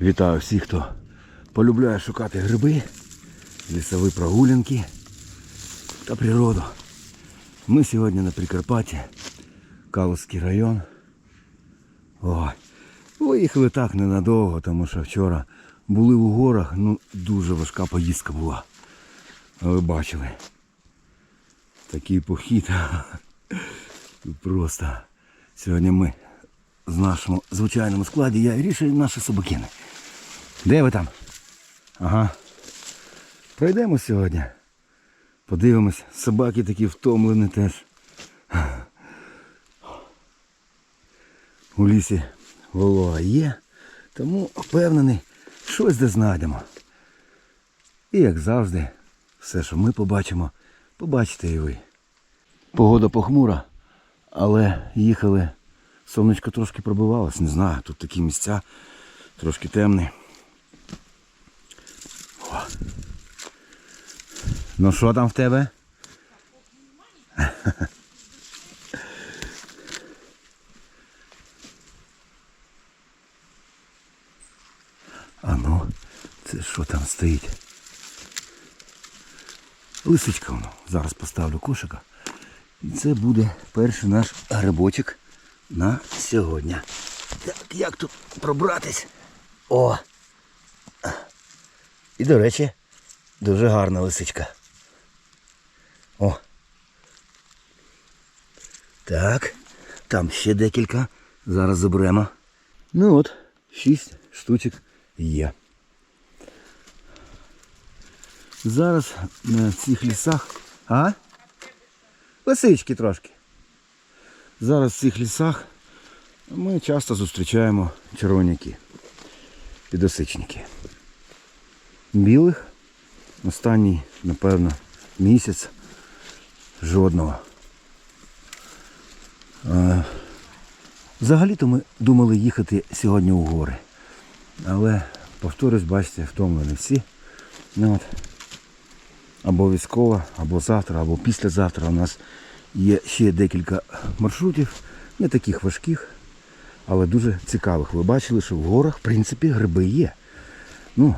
Вітаю всіх, хто полюбляє шукати гриби, лісові прогулянки та природу. Ми сьогодні на Прикарпатті, Калузький район. Ой, виїхали так ненадовго, тому що вчора були у горах, ну дуже важка поїздка була. Ви бачили. Такий похід. Просто сьогодні ми з нашому звичайному складі я рішую наші собакини. Де ви там? Ага. Пройдемо сьогодні. Подивимось, собаки такі втомлені теж. У лісі волога є, тому впевнений, щось де знайдемо. І як завжди, все, що ми побачимо, побачите і ви. Погода похмура, але їхали. Сонечко трошки пробивалось, не знаю, тут такі місця трошки темні. О. Ну що там в тебе? А ну, це що там стоїть? Лисичка воно. Зараз поставлю кошика. І це буде перший наш грибочок на сьогодні. Так, як тут пробратись? О! І, до речі, дуже гарна лисичка. О. Так, там ще декілька. Зараз заберемо. Ну от, шість штучок є. Зараз на цих лісах. А? Лисички трошки. Зараз в цих лісах ми часто зустрічаємо червоняки, підосичники. Білих останній, напевно, місяць жодного. Взагалі-то ми думали їхати сьогодні у гори. Але, повторюсь, бачите, втомлені всі. Ну, от, або військова, або завтра, або післязавтра у нас є ще декілька маршрутів, не таких важких, але дуже цікавих. Ви бачили, що в горах, в принципі, гриби є. Ну,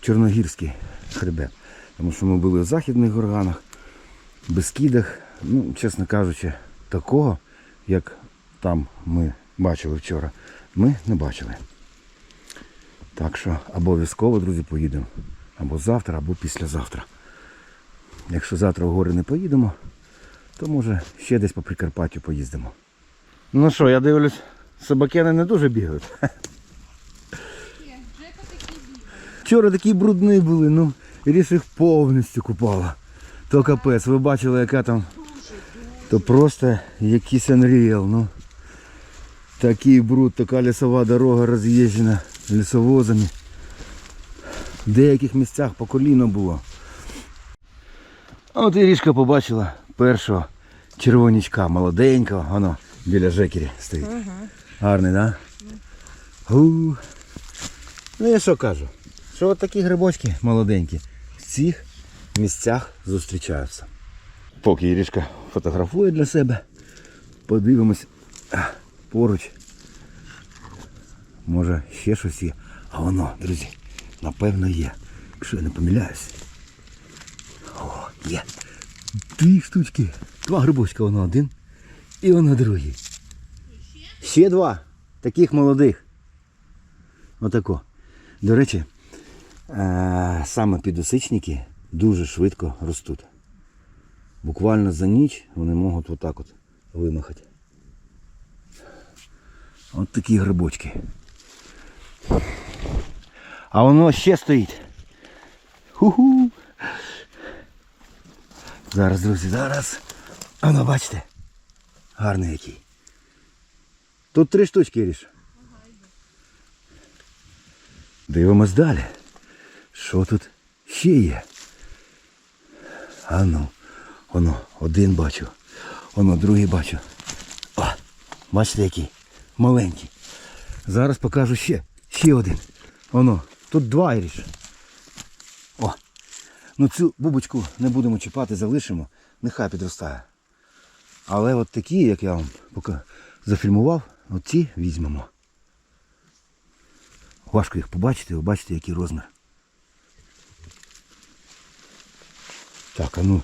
чорногірський хребет. Тому що ми були в західних горганах, Бескідах, ну, чесно кажучи, такого, як там ми бачили вчора, ми не бачили. Так що обов'язково, друзі, поїдемо. Або завтра, або післязавтра. Якщо завтра в гори не поїдемо, то може ще десь по Прикарпаттю поїздимо. Ну що, я дивлюсь, собакени не дуже бігають. Вчора такі брудні були, ну, Ріш їх повністю купала. То капець, ви бачили, яка там. То просто якийсь Unreal, ну. Такий бруд, така лісова дорога роз'їжджена лісовозами. В деяких місцях по коліно було. А от і Ірішка побачила першого червонячка, молоденького, воно біля жекері стоїть. Гарний, так? Да? Гу. Ну я що кажу? Що от такі грибочки молоденькі в цих місцях зустрічаються. Поки Ірішка фотографує для себе, подивимось поруч. Може ще щось є. А воно, друзі, напевно є. Якщо я не помиляюсь. О, є. Дві штучки. Два грибочка, воно один. І воно другий. Ще два. Таких молодих. Отако. До речі, е, саме підосичники дуже швидко ростуть. Буквально за ніч вони можуть отак от вимахати. От такі грибочки. А воно ще стоїть. Ху-ху. Зараз, друзі, зараз. Воно, бачите. Гарний який. Тут три штучки ріж. Дивимось далі. Що тут ще є? А ну, воно, один бачу. Воно, другий бачу. О, бачите який? Маленький. Зараз покажу ще. Ще один. Воно. Тут два іріш. Ну цю бубочку не будемо чіпати, залишимо. Нехай підростає. Але от такі, як я вам поки зафільмував, оці візьмемо. Важко їх побачити, ви бачите, який розмір. Так, а ну,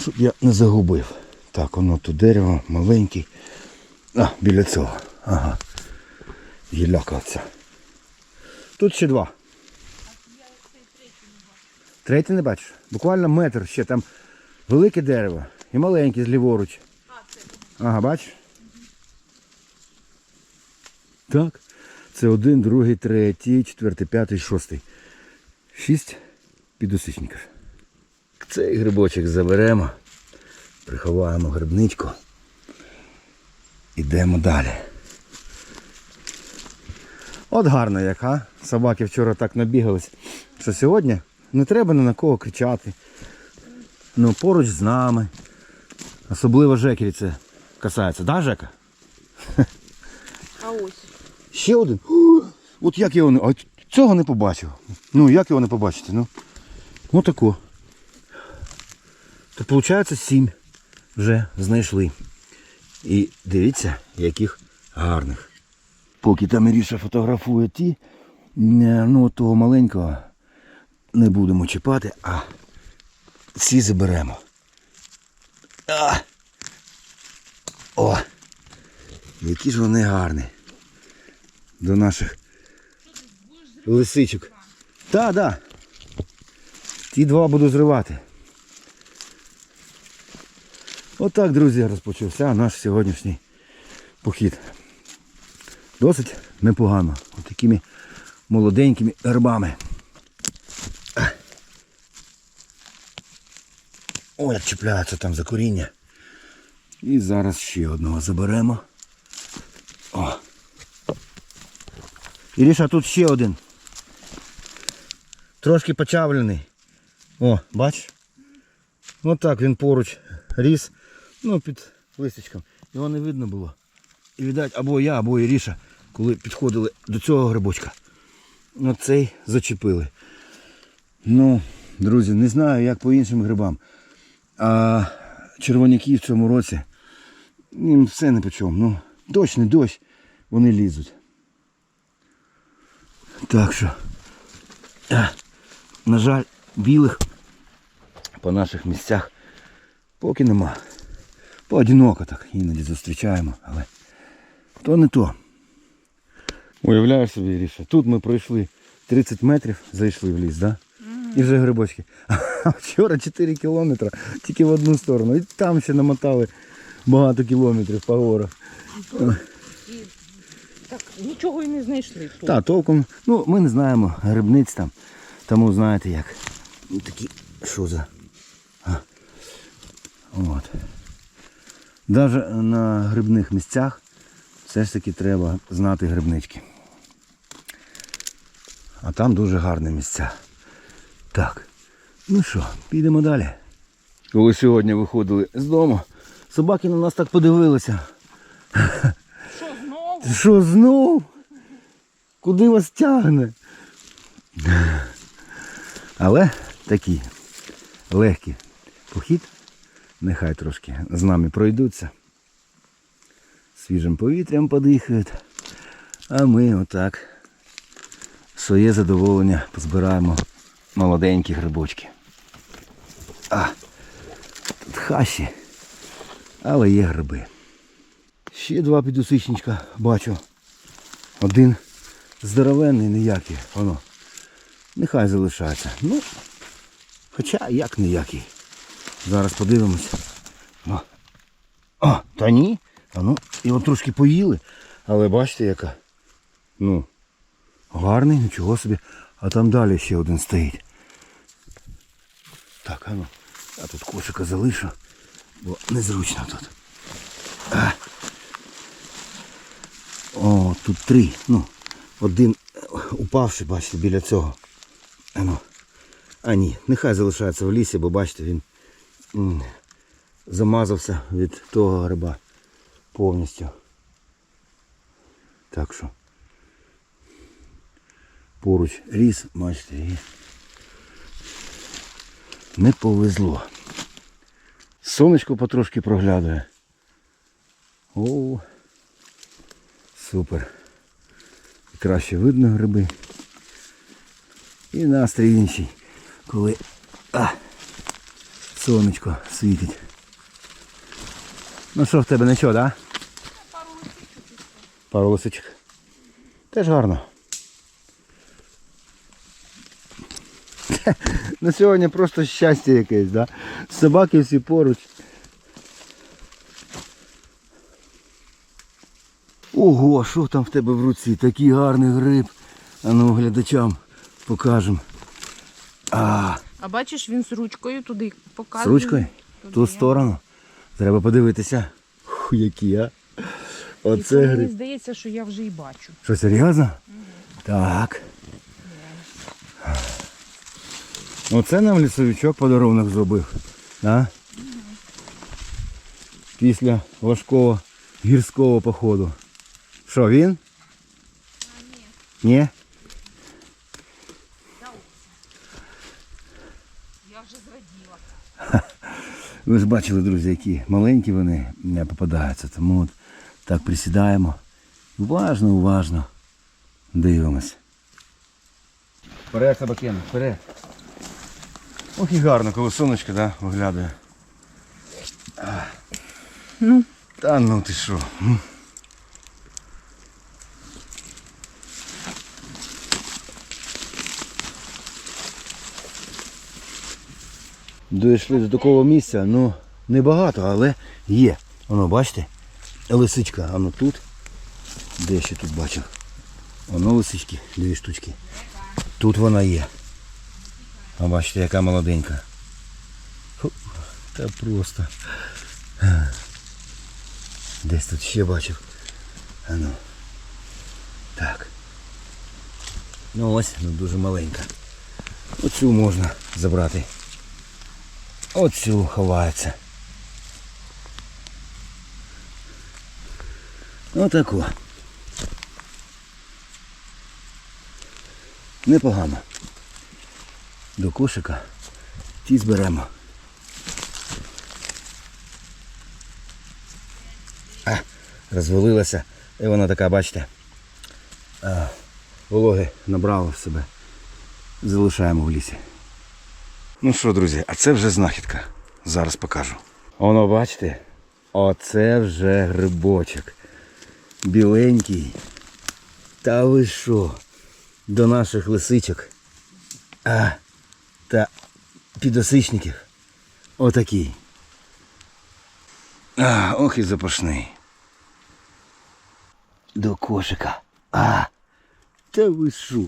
щоб я не загубив. Так, воно тут дерево, маленький. А, біля цього. Ага. Гілляка оця. Тут ще два. Третій не бачиш? Буквально метр ще там велике дерево і маленьке зліворуч. Ага, бачиш? Так. Це один, другий, третій, четвертий, п'ятий, шостий. Шість підосичників. Цей грибочок заберемо, приховаємо грибничку. Ідемо далі. От гарно як, а? Собаки вчора так набігались, що сьогодні не треба ні на кого кричати. Ну, поруч з нами. Особливо Жекері це касається, да, Жека? А ось. Ще один. От як його не. А цього не побачив. Ну, як його не побачити? Ну. Ну тако. То виходить сім вже знайшли. І дивіться, яких гарних. Поки там Іріша фотографує ті, е, ну того маленького не будемо чіпати, а ці заберемо. А! О! Які ж вони гарні до наших лисичок. Так, так. Ті два буду зривати. Отак, друзі, розпочався наш сьогоднішній похід. Досить непогано. Ось такими молоденькими гербами. О, як чіпляється там за коріння. І зараз ще одного заберемо. О. Іріша, тут ще один. Трошки почавлений. О, бачиш? Ось так він поруч ріс, ну під листочком. Його не видно було. І віддать або я, або Іріша, коли підходили до цього грибочка. Оцей зачепили. Ну, друзі, не знаю, як по іншим грибам. А червоняки в цьому році їм все не по чому. Ну, дощ, не дощ, вони лізуть. Так що, е, на жаль, білих по наших місцях поки нема. Поодиноко так іноді зустрічаємо, але то не то. Уявляєш собі, Ріша, тут ми пройшли 30 метрів, зайшли в ліс, да? І вже грибочки. А вчора 4 кілометри тільки в одну сторону. І там ще намотали багато кілометрів по горах. Так, нічого і не знайшли тут. Та, толком. Ну, ми не знаємо грибниць там. Тому знаєте як. Ну, такі, що за. А. От. Навіть на грибних місцях все ж таки треба знати грибнички. А там дуже гарні місця. Так. Ну що, підемо далі. Коли сьогодні виходили з дому, собаки на нас так подивилися. Що знову? Що знов? Куди вас тягне? Але такий легкий похід. Нехай трошки з нами пройдуться. Свіжим повітрям подихають. А ми отак своє задоволення позбираємо молоденькі грибочки. А, тут хащі, але є гриби. Ще два підусичничка бачу. Один здоровенний, ніякий. Воно. Нехай залишається. Ну, хоча як ніякий. Зараз подивимось. О та ні. А ну, його трошки поїли. Але бачите яка. Ну, гарний, нічого собі. А там далі ще один стоїть. Так, а ну. Я тут кошика залишу, бо незручно тут. А. О, тут три. Ну, один упавший, бачите, біля цього. А, ну. а ні, нехай залишається в лісі, бо бачите, він замазався від того гриба повністю. Так що поруч ріс, бачите, і не повезло. Сонечко потрошки проглядує. О, супер. Краще видно гриби. І настрій інший, коли а, сонечко світить. Ну що в тебе нічого, так? Да? Пару лисичок. Теж гарно. На сьогодні просто щастя якесь, да? Собаки всі поруч. Ого, що там в тебе в руці? Такий гарний гриб. А ну глядачам покажемо. А, А бачиш, він з ручкою туди з ручкою? В Туди. ту сторону. Треба подивитися. Фу, які, а. І Оце мені гриб. здається, що я вже і бачу. Що, серйозно? Так. Оце нам лісовичок подарунок зробив. А? Після важкого гірського походу. Що, він? Ні. Я вже зраділа. Ви ж бачили, друзі, які маленькі вони не попадаються. Тому от так присідаємо. Уважно, уважно дивимось. Вперед, собакен, вперед. Ох і гарно, коли сонечко да, виглядає. Ну, Та ну ти що? Дійшли до такого місця, ну небагато, але є. Воно, бачите? Лисичка, воно тут. Де ще тут бачив? Воно лисички, дві штучки. Тут вона є. А бачите, яка молоденька. Та просто. Десь тут ще бачив. А ну. Так. Ну ось, ну дуже маленька. Оцю можна забрати. Оцю ховається. Отако. Непогано. До кошика ті зберемо. А, розвалилася. І вона така, бачите, вологи набрала в себе. Залишаємо в лісі. Ну що, друзі, а це вже знахідка. Зараз покажу. Воно, бачите, оце вже грибочок. Біленький. Та ви що? До наших лисичок. А, та підосичників. Отакий. А, ох і запашний. До кошика. А, та ви що?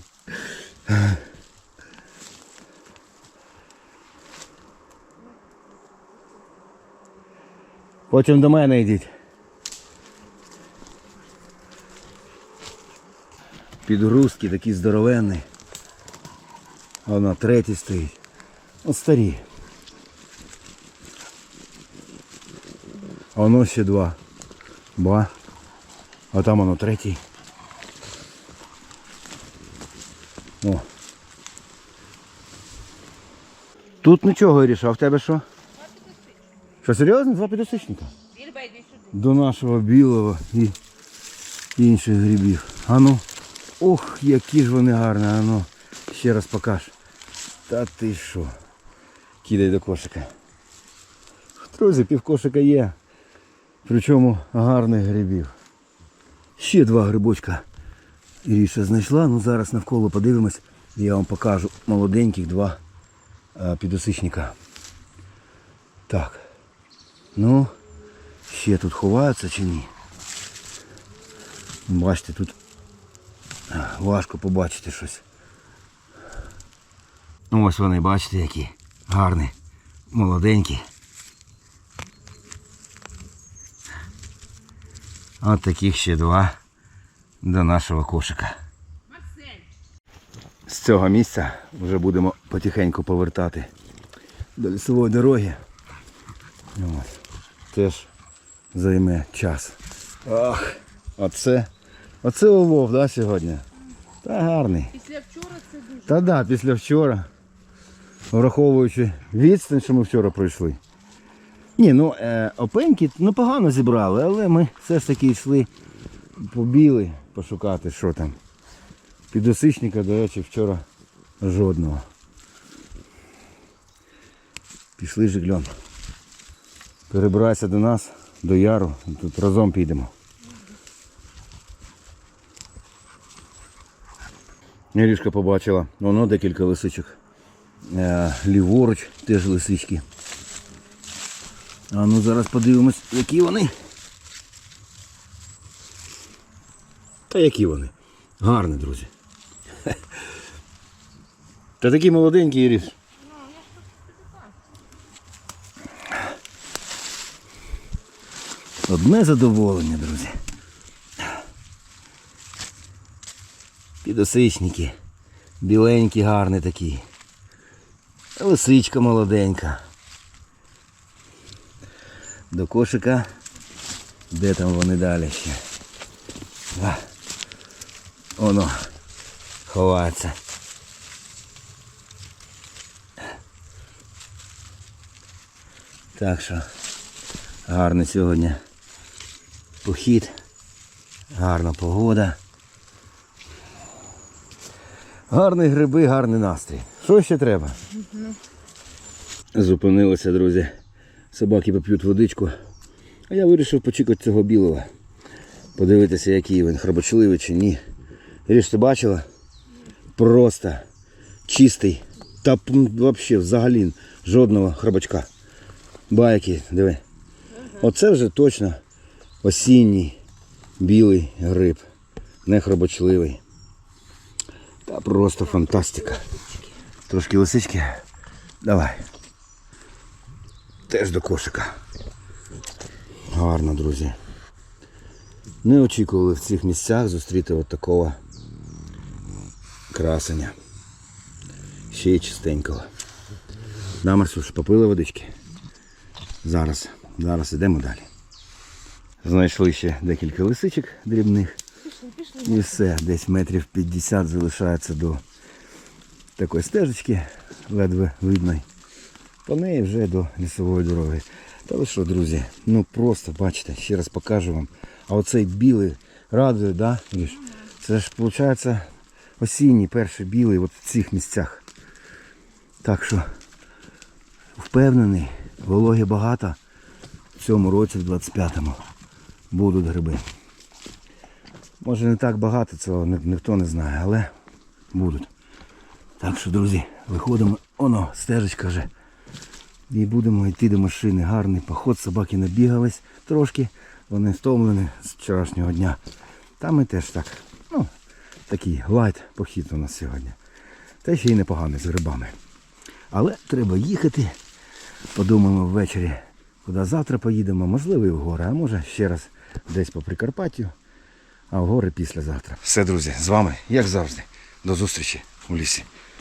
Потім до мене йдіть. Підгрузки такі здоровенні. Воно третій стоїть. От старі. А воно ще два. Ба. А там воно третій. О. Тут нічого Іріша, а в тебе що? Що, серйозно? Два підосичника? До нашого білого і інших грибів. А ну. Ох, які ж вони гарні, а. Ще раз покаж. Та ти що? Кидай до кошика. Друзі, півкошика є. Причому гарних грибів. Ще два грибочка Іріша знайшла. Ну зараз навколо подивимось. Я вам покажу молоденьких два підосичника. Так. Ну, ще тут ховаються чи ні? Бачите, тут важко побачити щось. Ну, Ось вони, бачите, які гарні, молоденькі. От таких ще два до нашого кошика. З цього місця вже будемо потихеньку повертати до лісової дороги. От. Теж займе час. Ах, оце, оце улов, да, сьогодні? Та гарний. після вчора це дуже. Та да, після вчора, враховуючи відстань, що ми вчора пройшли. Ні, ну е, опеньки ну, погано зібрали, але ми все ж таки йшли побіли пошукати, що там. Підосичника, до речі, вчора Жодного. Пішли жигльон. Перебирайся до нас, до яру. Тут разом підемо. Мірішка побачила, воно декілька лисичок. Е, ліворуч теж лисички. А ну зараз подивимось, які вони. Та які вони? Гарні, друзі. Та такі молоденькі, Іріс. Одне задоволення, друзі. Підосичники. Біленькі, гарні такі. Лисичка молоденька. До кошика. Де там вони далі ще? А. Воно. Ховається. Так що гарний сьогодні похід. Гарна погода. Гарні гриби, гарний настрій. Що ще треба? Зупинилися, друзі. Собаки поп'ють водичку. А я вирішив почекати цього білого. Подивитися, який він, хробочливий чи ні. Ріж, ти бачила? Просто чистий. Та взагалі взагалі жодного хробачка. Байки, диви. Оце вже точно осінній білий гриб. Не хробочливий. Та просто фантастика. Трошки лисички. Давай. Теж до кошика. Гарно, друзі. Не очікували в цих місцях зустріти от такого красення. Ще й чистенького. Да, Марсуш, попили водички. Зараз, зараз йдемо далі. Знайшли ще декілька лисичок дрібних. І все, десь метрів 50 залишається до такої стежечки, ледве видної. По неї вже до лісової дороги. Та ви що, друзі, ну просто бачите, ще раз покажу вам. А оцей білий радує, да? Це ж виходить осінній перший білий от в цих місцях. Так що впевнений, вологи багато в цьому році, в 25-му, будуть гриби. Може не так багато, цього ніхто не знає, але будуть. Так що, друзі, виходимо, оно, стежечка вже. І будемо йти до машини. Гарний поход, собаки набігались трошки. Вони втомлені з вчорашнього дня. Та ми теж так. Ну, такий лайт похід у нас сьогодні. Та ще й непоганий з грибами. Але треба їхати. Подумаємо ввечері, куди завтра поїдемо. Можливо, і в гори, а може ще раз десь по Прикарпаттю, а в гори післязавтра. Все, друзі, з вами, як завжди. До зустрічі у лісі.